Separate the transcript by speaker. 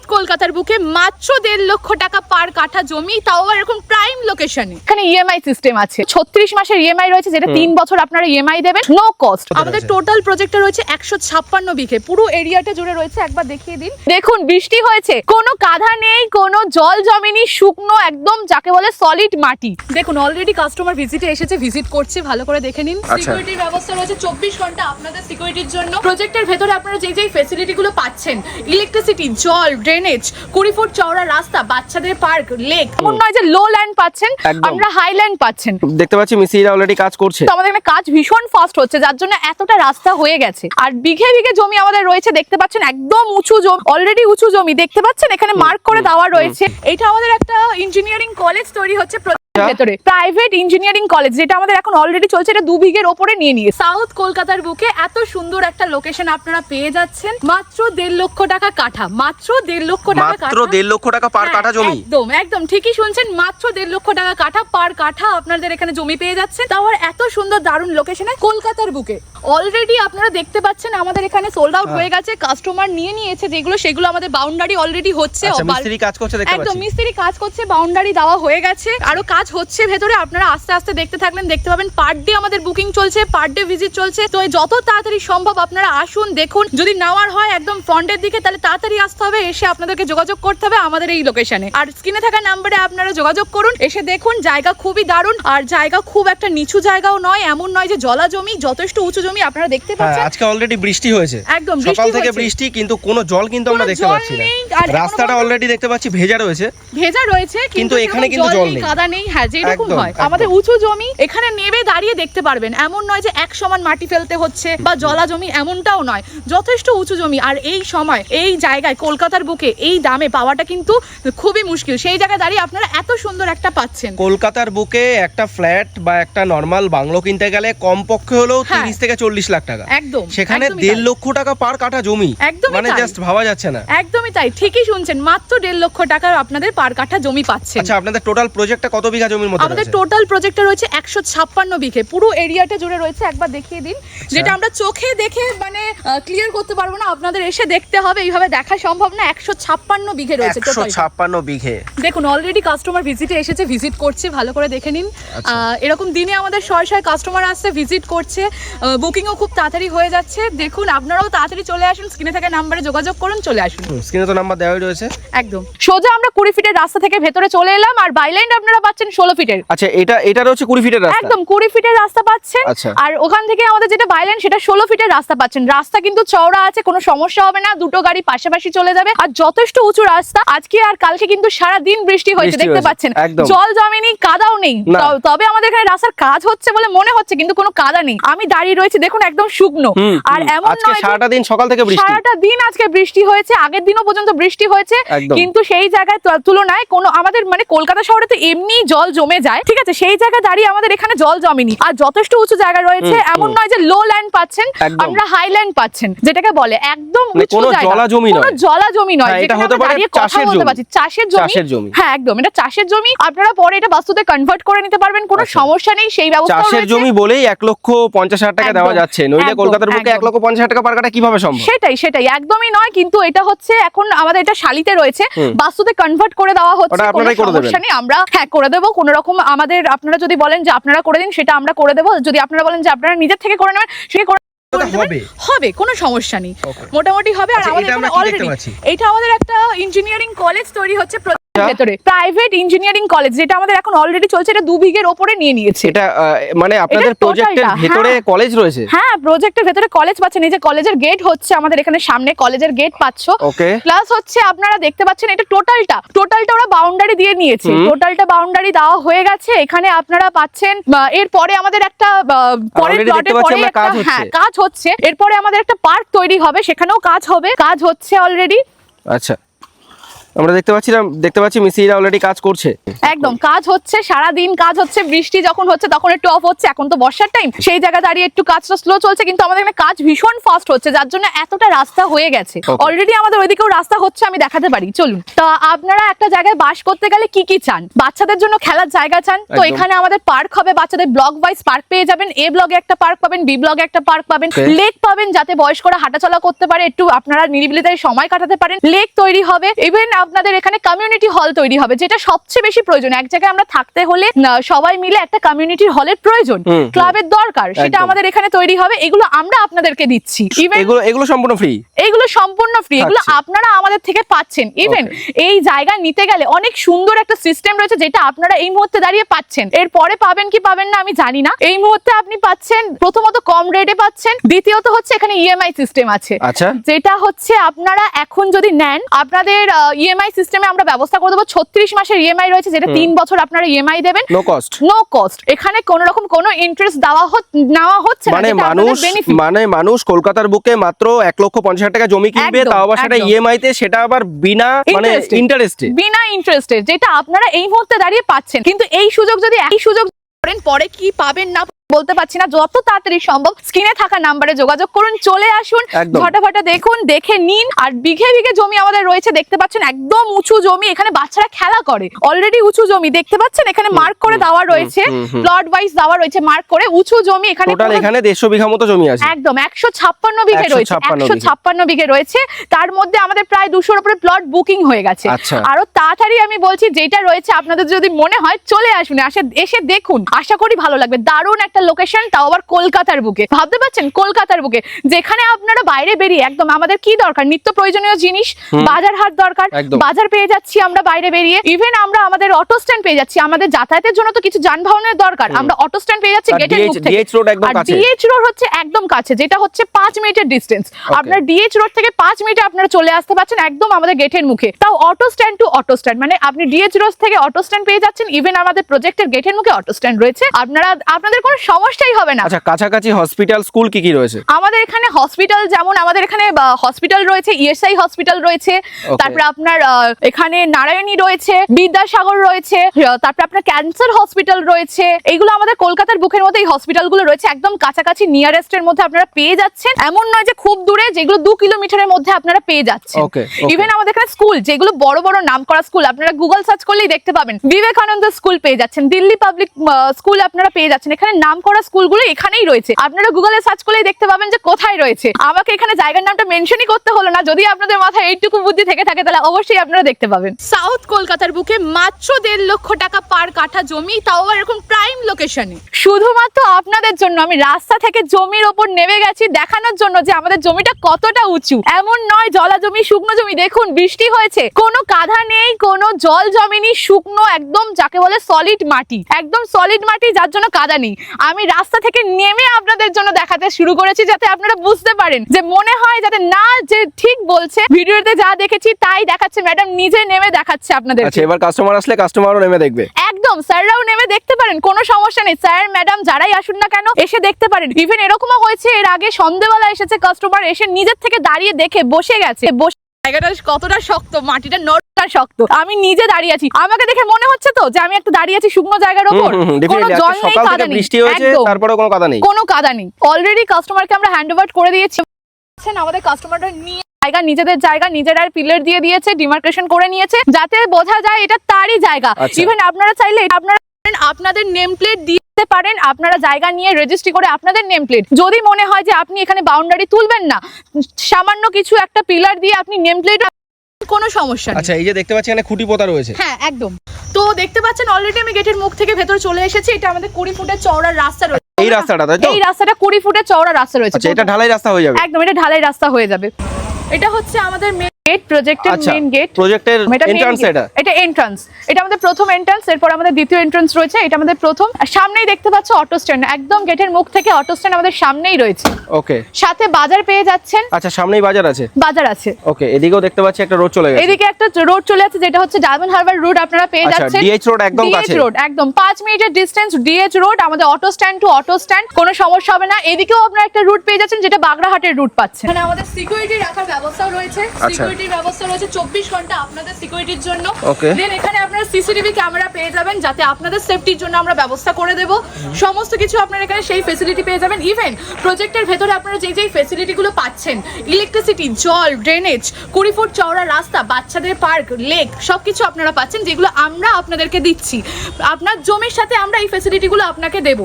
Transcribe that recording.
Speaker 1: South কলকাতার বুকে মাত্র দেড় লক্ষ টাকা পার কাঠা জমি তাও আবার এরকম প্রাইম লোকেশনে এখানে ইএমআই সিস্টেম আছে। ছত্রিশ মাসের ইএমআই রয়েছে যেটা তিন বছর আপনারা ইএমআই দেবেন নো কস্ট আমাদের টোটাল প্রজেক্টে রয়েছে একশো ছাপ্পান্ন বিঘে। পুরো এরিয়াটা জুড়ে রয়েছে একবার দেখিয়ে দিন। দেখুন বৃষ্টি হয়েছে কোনো কাঁধা নেই কোনো জল জমেনি শুকনো একদম যাকে বলে সলিড মাটি। দেখুন অলরেডি কাস্টমার ভিজিটে এসেছে ভিজিট করছে ভালো করে দেখে নিন।
Speaker 2: আচ্ছা।
Speaker 1: সিকিউরিটির ব্যবস্থা রয়েছে চব্বিশ ঘণ্টা আপনাদের সিকিউরিটির জন্য। প্রজেক্টের ভেতরে আপনারা যেই যেই ফেসিলিটি গুলো পাচ্ছেন ইলেকট্রিসিটি জল ড্রেনেজ কুড়ি ফুট চওড়া রাস্তা বাচ্চাদের পার্ক লেক এমন নয় যে লো ল্যান্ড পাচ্ছেন আমরা হাই ল্যান্ড পাচ্ছেন।
Speaker 2: দেখতে পাচ্ছি মিস্ত্রিরা অলরেডি কাজ করছে।
Speaker 1: তো আমাদের এখানে কাজ ভীষণ ফাস্ট হচ্ছে যার জন্য এতটা রাস্তা হয়ে গেছে। আর বিঘে বিঘে জমি আমাদের রয়েছে দেখতে পাচ্ছেন একদম উঁচু জমি অলরেডি উঁচু জমি দেখতে পাচ্ছেন? এখানে মার্ক করে দেওয়া রয়েছে। এটা আমাদের একটা ইঞ্জিনিয়ারিং কলেজ তৈরি হচ্ছে। ভেতরে। প্রাইভেট ইঞ্জিনিয়ারিং কলেজ যেটা আমাদের এখন অলরেডি চলছে এটা দু বিঘের ওপরে নিয়ে নিয়ে। সাউথ কলকাতার বুকে এত সুন্দর একটা লোকেশন আপনারা পেয়ে যাচ্ছেন মাত্র দেড় লক্ষ টাকা কাঠা মাত্র দেড় লক্ষ টাকা
Speaker 2: মাত্র দেড় লক্ষ টাকা পার
Speaker 1: হ্যাঁ,
Speaker 2: কাঠা জমি?
Speaker 1: একদম একদম ঠিকই শুনছেন মাত্র দেড় লক্ষ টাকা কাঠা পার কাঠা আপনাদের এখানে জমি পেয়ে যাচ্ছে তাও এত সুন্দর দারুণ লোকেশনে কলকাতার বুকে। অলরেডি আপনারা দেখতে পাচ্ছেন আমাদের এখানে সোল্ড আউট
Speaker 2: হ্যাঁ।
Speaker 1: হয়ে গেছে কাস্টমার নিয়ে নিয়েছে যেগুলো সেগুলো আমাদের বাউন্ডারি অলরেডি হচ্ছে
Speaker 2: আচ্ছা মিস্ত্রি কাজ করছে দেখতে
Speaker 1: একদম মিস্ত্রি কাজ করছে বাউন্ডারি দেওয়া হয়ে গেছে আরও কাজ হচ্ছে ভেতরে আপনারা আস্তে আস্তে দেখতে থাকলেন দেখতে পাবেন পার ডে আমাদের বুকিং চলছে পার ডে ভিজিট চলছে তো যত তাড়াতাড়ি সম্ভব আপনারা আসুন দেখুন যদি নেওয়ার হয় একদম ফ্রন্টের দিকে তাহলে তাড়াতাড়ি আসতে হবে এসে আপনাদেরকে যোগাযোগ করতে হবে আমাদের এই লোকেশনে আর স্ক্রিনে থাকা নাম্বারে আপনারা যোগাযোগ করুন এসে দেখুন জায়গা খুবই দারুণ আর জায়গা খুব একটা নিচু জায়গাও নয় এমন নয় যে জলা জমি যথেষ্ট উঁচু জমি আপনারা দেখতে
Speaker 2: হ্যাঁ
Speaker 1: পাচ্ছেন?
Speaker 2: আজকে অলরেডি বৃষ্টি হয়েছে।
Speaker 1: একদম
Speaker 2: সকাল থেকে বৃষ্টি কিন্তু কোনো জল কিন্তু আমরা দেখতে পাচ্ছি না। রাস্তাটা অলরেডি দেখতে পাচ্ছি ভেজা রয়েছে।
Speaker 1: ভেজা রয়েছে
Speaker 2: কিন্তু এখানে কিন্তু জল নেই।
Speaker 1: কাদা নেই। হ্যাঁ যেরকম হয়। আমাদের উঁচু জমি এখানে নেবে দাঁড়িয়ে দেখতে পারবেন। এমন নয় যে এক সমান মাটি ফেলতে হচ্ছে বা জলা জমি এমনটাও নয়। যথেষ্ট উঁচু জমি আর এই সময় এই জায়গায় কলকাতার বুকে এই দামে পাওয়াটা কিন্তু খুবই মুশকিল। সেই জায়গায় দাঁড়িয়ে আপনারা এত সুন্দর একটা পাচ্ছেন।
Speaker 2: কলকাতার বুকে একটা ফ্ল্যাট বা একটা নর্মাল বাংলো কিনতে গেলে কমপক্ষে হলেও
Speaker 1: হ্যাঁ।
Speaker 2: তিরিশ থেকে চল্লিশ লাখ টাকা।
Speaker 1: একদম
Speaker 2: সেখানে দেড় লক্ষ টাকা পার কাঠা জমি।
Speaker 1: একদমই
Speaker 2: মানে জাস্ট ভাবা যাচ্ছে না।
Speaker 1: একদমই তাই ঠিকই শুনছেন মাত্র দেড় লক্ষ টাকার আপনাদের পার কাঠা জমি পাচ্ছেন।
Speaker 2: আচ্ছা আপনাদের টোটাল প্রজেক্টটা কত বিঘা জমির মধ্যে
Speaker 1: আমাদের টোটাল প্রজেক্টে রয়েছে একশো ছাপ্পান্ন বিঘে। পুরো এরিয়াটা জুড়ে রয়েছে একবার দেখিয়ে দিন।
Speaker 2: আচ্ছা।
Speaker 1: যেটা আমরা চোখে দেখে মানে ক্লিয়ার করতে পারব না আপনাদের এসে দেখতে হবে এইভাবে দেখা সম্ভব না। একশো ছাপ্পান্ন বিঘে রয়েছে
Speaker 2: একশো ছাপ্পান্ন বিঘে।
Speaker 1: দেখুন অলরেডি কাস্টমার ভিজিটে এসেছে ভিজিট করছে ভালো করে দেখে নিন।
Speaker 2: আচ্ছা।
Speaker 1: এরকম দিনে আমাদের শয়ে শয়ে কাস্টমার আসছে ভিজিট করছে। বুকিংও খুব তাড়াতাড়ি হয়ে যাচ্ছে। দেখুন আপনারাও তাড়াতাড়ি চলে আসুন স্ক্রিনে থাকা নাম্বারে যোগাযোগ করুন চলে আসুন।
Speaker 2: স্ক্রিনে তো নাম্বার দেওয়াই রয়েছে।
Speaker 1: একদম। সোজা আমরা কুড়ি ফিটের রাস্তা থেকে ভেতরে চলে এলাম আর বাইলাইন আপনারা পাচ্ছেন ষোলো ফিটের।
Speaker 2: আচ্ছা এটা এটা রয়েছে কুড়ি ফিটের রাস্তা?
Speaker 1: একদম কুড়ি ফিটের রাস্তা পাচ্ছেন।
Speaker 2: আচ্ছা।
Speaker 1: আর ওখান থেকে আমাদের যেটা বাইলেন সেটা ষোলো ফিটের রাস্তা পাচ্ছেন। রাস্তা কিন্তু চওড়া আছে কোনো সমস্যা হবে না দুটো গাড়ি পাশাপাশি চলে যাবে। আর যথেষ্ট উঁচু রাস্তা আজকে আর কালকে কিন্তু সারা দিন বৃষ্টি হয়েছে দেখতে পাচ্ছেন। জল জমেনি কাদাও নেই। তবে আমাদের এখানে রাস্তার কাজ হচ্ছে বলে মনে হচ্ছে কিন্তু কোনো কাদা নেই। আমি দাঁড়িয়ে রয়েছি দেখুন একদম শুকনো। আর এমন
Speaker 2: আজকে
Speaker 1: নয়
Speaker 2: সারাটা দিন সকাল থেকে বৃষ্টি।
Speaker 1: সারাটা দিন আজকে বৃষ্টি হয়েছে আগের দিনও পর্যন্ত বৃষ্টি হয়েছে কিন্তু সেই জায়গায় তুলনায় কোনো আমাদের মানে কলকাতা শহরে তো এমনি জল জমে যায় ঠিক আছে? সেই জায়গায় দাঁড়িয়ে আমাদের এখানে জল জমেনি। আর যথেষ্ট উঁচু জায়গা রয়েছে এমন নয় যে লো ল্যান্ড পাচ্ছেন। আমরা হাইল্যান্ড পাচ্ছেন যেটাকে বলে একদম
Speaker 2: মানে
Speaker 1: উঁচু জায়গা।
Speaker 2: জলা জমি
Speaker 1: কোনো। জলা জমি নয়
Speaker 2: হ্যাঁ, এটা হতে পারে চাষের জমি।
Speaker 1: চাষের জমি? হ্যাঁ একদম। এটা চাষের জমি আপনারা পরে এটা বাস্তুতে কনভার্ট করে নিতে পারবেন কোনো
Speaker 2: আচ্ছা।
Speaker 1: সমস্যা নেই সেই ব্যবস্থা
Speaker 2: চাষের জমি বলেই এক লক্ষ পঞ্চাশ হাজার টাকা দেওয়া যাচ্ছে। নইলে কলকাতার বুকে এক লক্ষ পঞ্চাশ টাকা পার কাটা কীভাবে সম্ভব?
Speaker 1: সেটাই সেটাই একদমই নয় কিন্তু এটা হচ্ছে এখন আমাদের এটা শালিতে রয়েছে। বাস্তুতে কনভার্ট করে দেওয়া হচ্ছে কোনো সমস্যা নেই আমরা হ্যাঁ করে দেবো। কোনো রকম আমাদের আপনারা যদি বলেন যে আপনারা করে দিন সেটা আমরা করে দেবো। যদি আপনারা বলেন যে আপনারা নিজের থেকে করে নেবেন সে করে করে
Speaker 2: ওটা
Speaker 1: দেবেন।
Speaker 2: হবে।
Speaker 1: হবে কোনো সমস্যা নেই। মোটামুটি হবে আর
Speaker 2: আচ্ছা,
Speaker 1: আমাদের
Speaker 2: এটা
Speaker 1: অলরেডি আমাদের একটা ইঞ্জিনিয়ারিং কলেজ তৈরি হচ্ছে। ভেতরে। প্রাইভেট ইঞ্জিনিয়ারিং কলেজ যেটা আমাদের এখন অলরেডি চলছে এটা দু বিঘের ওপরে নিয়ে নিয়েছে।
Speaker 2: এটা মানে আপনাদের প্রজেক্টের ভেতরে
Speaker 1: হ্যাঁ।
Speaker 2: কলেজ রয়েছে?
Speaker 1: হ্যাঁ প্রজেক্টের ভেতরে কলেজ পাচ্ছেন এই যে কলেজের গেট হচ্ছে আমাদের এখানে সামনে কলেজের গেট পাচ্ছ।
Speaker 2: ওকে
Speaker 1: প্লাস হচ্ছে আপনারা দেখতে পাচ্ছেন এটা টোটালটা টোটালটা ওরা বাউন্ডারি দিয়ে নিয়েছে। টোটালটা বাউন্ডারি দেওয়া হয়ে গেছে এখানে আপনারা পাচ্ছেন এর পরে আমাদের একটা পরের প্লটের পরে
Speaker 2: কাজ হচ্ছে।
Speaker 1: হ্যাঁ কাজ হচ্ছে। এরপরে আমাদের একটা পার্ক তৈরি হবে সেখানেও কাজ হবে কাজ হচ্ছে অলরেডি
Speaker 2: আচ্ছা। আমরা দেখতে পাচ্ছি পাচ্ছিলাম দেখতে পাচ্ছি মিস্ত্রিরা অলরেডি কাজ করছে।
Speaker 1: একদম কাজ হচ্ছে সারা দিন কাজ হচ্ছে বৃষ্টি যখন হচ্ছে তখন একটু অফ হচ্ছে এখন তো বর্ষার টাইম সেই জায়গা দাঁড়িয়ে একটু কাজটা স্লো চলছে কিন্তু আমাদের এখানে কাজ ভীষণ ফাস্ট হচ্ছে যার জন্য এতটা রাস্তা হয়ে গেছে। অলরেডি আমাদের ওইদিকেও রাস্তা হচ্ছে আমি দেখাতে পারি চলুন। তো আপনারা একটা জায়গায় বাস করতে গেলে কি কি চান? বাচ্চাদের জন্য খেলার জায়গা চান? তো এখানে আমাদের পার্ক হবে বাচ্চাদের ব্লক ওয়াইজ পার্ক পেয়ে যাবেন এ ব্লগে একটা পার্ক পাবেন বি ব্লগে একটা পার্ক পাবেন লেক পাবেন যাতে বয়স্করা হাঁটাচলা করতে পারে একটু আপনারা নিরিবিলিতে সময় কাটাতে পারেন। লেক তৈরি হবে ইভেন আপনাদের এখানে কমিউনিটি হল তৈরি হবে যেটা সবচেয়ে বেশি প্রয়োজন। এক জায়গায় আমরা থাকতে হলে সবাই মিলে একটা কমিউনিটি হলের প্রয়োজন। ক্লাবের দরকার সেটা আমাদের এখানে তৈরি হবে এগুলো আমরা আপনাদেরকে দিচ্ছি।
Speaker 2: এগুলো এগুলো সম্পূর্ণ ফ্রি
Speaker 1: এইগুলো সম্পূর্ণ ফ্রি এগুলো আপনারা আমাদের থেকে পাচ্ছেন। ইভেন এই জায়গা নিতে গেলে অনেক সুন্দর একটা সিস্টেম রয়েছে যেটা আপনারা এই মুহূর্তে দাঁড়িয়ে পাচ্ছেন। এরপরে পাবেন কি পাবেন না আমি জানি না। এই মুহূর্তে আপনি পাচ্ছেন প্রথমত কম রেটে পাচ্ছেন দ্বিতীয়ত হচ্ছে এখানে ইএমআই সিস্টেম আছে।
Speaker 2: আচ্ছা।
Speaker 1: যেটা হচ্ছে আপনারা এখন যদি নেন আপনাদের ইএমআই সিস্টেমে আমরা ব্যবস্থা করে দেবো। ছত্রিশ মাসের ইএমআই রয়েছে যেটা তিন বছর আপনারা ইএমআই দেবেন।
Speaker 2: নো কস্ট
Speaker 1: নো কস্ট এখানে কোন রকম কোনো ইন্টারেস্ট দেওয়া নেওয়া হচ্ছে
Speaker 2: মানে মানুষ মানে মানুষ কলকাতার বুকে মাত্র এক লক্ষ পঞ্চাশ হাজার টাকা জমি কিনবে তাও আবার সেটা ইএমআই তে সেটা আবার বিনা মানে. ইন্টারেস্টে
Speaker 1: বিনা ইন্টারেস্টেড যেটা আপনারা এই মুহূর্তে দাঁড়িয়ে পাচ্ছেন। কিন্তু এই সুযোগ যদি এই সুযোগ করেন পরে কি পাবেন না বলতে পারছি না যত তাড়াতাড়ি সম্ভব স্ক্রিনে থাকা নাম্বারে যোগাযোগ করুন চলে আসুন। ফটাফটা দেখুন দেখে নিন আর বিঘে বিঘে জমি আমাদের রয়েছে দেখতে পাচ্ছেন একদম উঁচু জমি এখানে বাচ্চারা খেলা করে অলরেডি উঁচু জমি দেখতে পাচ্ছেন এখানে মার্ক করে দেওয়া রয়েছে। প্লট ওয়াইজ দেওয়া রয়েছে মার্ক করে উঁচু জমি এখানে
Speaker 2: টোটাল এখানে দেড়শো বিঘা মতো জমি আছে
Speaker 1: একদম একশো ছাপ্পান্ন বিঘে রয়েছে একশো
Speaker 2: বিঘে।
Speaker 1: ছাপ্পান্ন বিঘে রয়েছে তার মধ্যে আমাদের প্রায় দুশোর উপরে প্লট বুকিং হয়ে গেছে
Speaker 2: আচ্ছা।
Speaker 1: আরও তাড়াতাড়ি আমি বলছি যেটা রয়েছে আপনাদের যদি মনে হয় চলে আসুন আসে এসে দেখুন আশা করি ভালো লাগবে দারুণ একটা লোকেশন তাও আবার কলকাতার বুকে। ভাবতে পারছেন? কলকাতার বুকে। যেখানে আপনারা বাইরে বেরিয়ে একদম আমাদের কি দরকার? নিত্য প্রয়োজনীয় জিনিস বাজার হাট দরকার বাজার পেয়ে যাচ্ছি আমরা বাইরে বেরিয়ে। ইভেন আমরা আমাদের অটো স্ট্যান্ড পেয়ে যাচ্ছি। আমাদের যাতায়াতের জন্য তো কিছু যানবাহনের দরকার। আমরা অটো স্ট্যান্ড পেয়ে যাচ্ছি গেটের মুখ থেকে। আর
Speaker 2: কাছে।
Speaker 1: ডিএইচ রোড হচ্ছে একদম কাছে যেটা হচ্ছে পাঁচ মিনিটের ডিস্টেন্স আপনার ডিএইচ রোড থেকে পাঁচ মিনিটে আপনারা চলে আসতে পারছেন একদম আমাদের গেটের মুখে। তাও auto stand to auto stand মানে আপনি ডিএইচ রোড থেকে অটো স্ট্যান্ড পেয়ে যাচ্ছেন ইভেন আমাদের প্রজেক্টের গেটের মুখে অটো স্ট্যান্ড রয়েছে। আপনারা আপনাদের কোনো সমস্যাই হবে না।
Speaker 2: আচ্ছা কাছাকাছি হসপিটাল স্কুল কি কি রয়েছে?
Speaker 1: আমাদের এখানে হসপিটাল যেমন আমাদের এখানে হসপিটাল রয়েছে ইএসআই হসপিটাল রয়েছে তারপরে আপনার এখানে নারায়ণী রয়েছে বিদ্যাসাগর রয়েছে তারপরে আপনার ক্যান্সার হসপিটাল রয়েছে এইগুলো আমাদের কলকাতার বুকের মধ্যে এই হসপিটালগুলো রয়েছে একদম কাছাকাছি নিয়ারেস্ট এর মধ্যে আপনারা পেয়ে যাচ্ছেন। এমন নয় যে খুব দূরে যেগুলো দু কিলোমিটারের মধ্যে আপনারা পেয়ে যাচ্ছেন. ইভেন আমাদের এখানে স্কুল যেগুলো বড় বড় নাম করা স্কুল আপনারা গুগল সার্চ করলেই দেখতে পাবেন। বিবেকানন্দ স্কুল পেয়ে যাচ্ছেন দিল্লি পাবলিক স্কুল আপনারা পেয়ে যাচ্ছেন। এখানে নাম করা স্কুলগুলো এখানেই রয়েছে। আপনারা গুগলে সার্চ করলেই দেখতে পাবেন যে কোথায় রয়েছে। আমাকে এখানে জায়গার নামটা মেনশনই করতে হলো না। যদি আপনাদের মাথায় এইটুকু বুদ্ধি থেকে থাকে তাহলে অবশ্যই আপনারা দেখতে পাবেন। সাউথ কলকাতার বুকে মাত্র দেড় লক্ষ টাকা পার কাঠা জমি তাও আবার এরকম প্রাইম লোকেশনে শুধুমাত্র আপনাদের জন্য আমি রাস্তা থেকে জমির ওপর নেমে গেছি দেখানোর জন্য যে আমাদের জমিটা কতটা উঁচু। এমন নয় জলা জমি শুকনো জমি। দেখুন বৃষ্টি হয়েছে। কোনো কাঁধা নেই কোনো জল জমেনি শুকনো একদম যাকে বলে সলিড মাটি। একদম সলিড মাটি যার জন্য কাদা নেই। আমি রাস্তা থেকে নেমে আপনাদের জন্য দেখাতে শুরু করেছি যাতে আপনারা বুঝতে পারেন যে মনে হয় যাতে না যে ঠিক বলছে। ভিডিওতে যা দেখেছি তাই দেখাচ্ছে ম্যাডাম নিজে নেমে দেখাচ্ছে আপনাদের
Speaker 2: আচ্ছা এবার কাস্টমার আসলে কাস্টমারও নেমে দেখবে।
Speaker 1: একদম স্যাররাও নেমে দেখতে পারেন কোনো সমস্যা নেই। স্যার ম্যাডাম যারাই আসুন না কেন এসে দেখতে পারেন। ইভেন এরকমও হয়েছে এর আগে সন্ধ্যেবেলা এসেছে কাস্টমার এসে নিজের থেকে দাঁড়িয়ে দেখে বসে গেছে। বসে জায়গাটা কতটা শক্ত মাটিটা নরটা শক্ত। আমি নিজে দাঁড়িয়ে আছি। আমাকে দেখে মনে হচ্ছে তো যে আমি একটা দাঁড়িয়ে আছি শুকনো জায়গার
Speaker 2: হুম,
Speaker 1: কোনো জল নেই কাদা নেই।
Speaker 2: বৃষ্টি হয়েছে তারপরে কোনো কাদা নেই।
Speaker 1: কোনো কাদা নেই। অলরেডি কাস্টমারকে আমরা হ্যান্ড ওভার করে দিয়েছি। আছেন আমাদের কাস্টমাররা নিয়ে জায়গা নিজেদের জায়গা নিজেরা পিলার দিয়ে দিয়েছে ডিমার্কেশন করে নিয়েছে যাতে বোঝা যায় এটা তারই জায়গা।
Speaker 2: আচ্ছা।
Speaker 1: ইভেন আপনারা চাইলে আপনারা আপনাদের নেম প্লেট দিতে পারেন আপনারা জায়গা নিয়ে রেজিস্ট্রি করে আপনাদের নেম প্লেট যদি মনে হয় যে আপনি এখানে বাউন্ডারি তুলবেন না সামান্য কিছু একটা পিলার দিয়ে আপনি নেম প্লেট কোনো সমস্যা
Speaker 2: আচ্ছা এই যে দেখতে পাচ্ছি এখানে খুঁটি পোতা রয়েছে।
Speaker 1: হ্যাঁ একদম। তো দেখতে পাচ্ছেন অলরেডি আমি গেটের মুখ থেকে ভেতরে চলে এসেছি এটা আমাদের কুড়ি ফুটের চওড়া রাস্তা রয়েছে।
Speaker 2: এই রাস্তাটা তাই তো?
Speaker 1: এই রাস্তাটা কুড়ি ফুটের চওড়া রাস্তা রয়েছে।
Speaker 2: আচ্ছা এটা ঢালাই রাস্তা হয়ে যাবে।
Speaker 1: একদম এটা ঢালাই রাস্তা হয়ে যাবে। এটা হচ্ছে আমাদের মেন গেট প্রজেক্টের
Speaker 2: আচ্ছা
Speaker 1: মেন গেট
Speaker 2: প্রজেক্টের এন্ট্রান্স এটা
Speaker 1: এটা? এন্ট্রান্স এটা আমাদের প্রথম এন্ট্রান্স এরপর আমাদের দ্বিতীয় এন্ট্রান্স রয়েছে এটা আমাদের প্রথম। সামনেই দেখতে পাচ্ছ অটো স্ট্যান্ড একদম গেটের মুখ থেকে অটো স্ট্যান্ড আমাদের সামনেই রয়েছে।
Speaker 2: ওকে
Speaker 1: সাথে বাজার পেয়ে যাচ্ছেন।
Speaker 2: আচ্ছা সামনেই বাজার আছে?
Speaker 1: বাজার আছে।
Speaker 2: ওকে এদিকেও দেখতে পাচ্ছি একটা রোড চলে গেছে।
Speaker 1: এদিকে একটা রোড চলে যাচ্ছে যেটা হচ্ছে ডায়মন্ড হারবার রোড আপনারা পেয়ে
Speaker 2: আচ্ছা,
Speaker 1: যাচ্ছেন।
Speaker 2: DH road একদম কাছে।
Speaker 1: রোড একদম। পাঁচ মিনিটের ডিস্টেন্স ডিএচ রোড আমাদের auto stand to auto stand কোনো সমস্যা হবে না। এদিকেও আপনারা একটা রুট পেয়ে যাচ্ছেন যেটা বাগড়াহাটের রুট পাচ্ছেন। এখানে আমাদের সিকিউরিটি রাখার ব্যবস্থাও রয়েছে।
Speaker 2: আচ্ছা।
Speaker 1: সিকিউরিটি সিকিউরিটির ব্যবস্থা রয়েছে চব্বিশ ঘণ্টা আপনাদের সিকিউরিটির জন্য। দেন এখানে আপনারা সিসিটিভি ক্যামেরা পেয়ে যাবেন যাতে আপনাদের সেফটির জন্য আমরা ব্যবস্থা করে দেব। সমস্ত কিছু আপনারা এখানে সেই ফেসিলিটি পেয়ে যাবেন। ইভেন প্রজেক্টের ভেতরে আপনারা যেই যেই ফেসিলিটিগুলো পাচ্ছেন ইলেকট্রিসিটি জল ড্রেনেজ কুড়ি ফুট চওড়া রাস্তা বাচ্চাদের পার্ক লেক সব কিছু আপনারা পাচ্ছেন যেগুলো আমরা আপনাদেরকে দিচ্ছি। আপনার জমির সাথে আমরা এই ফেসিলিটিগুলো আপনাকে দেবো।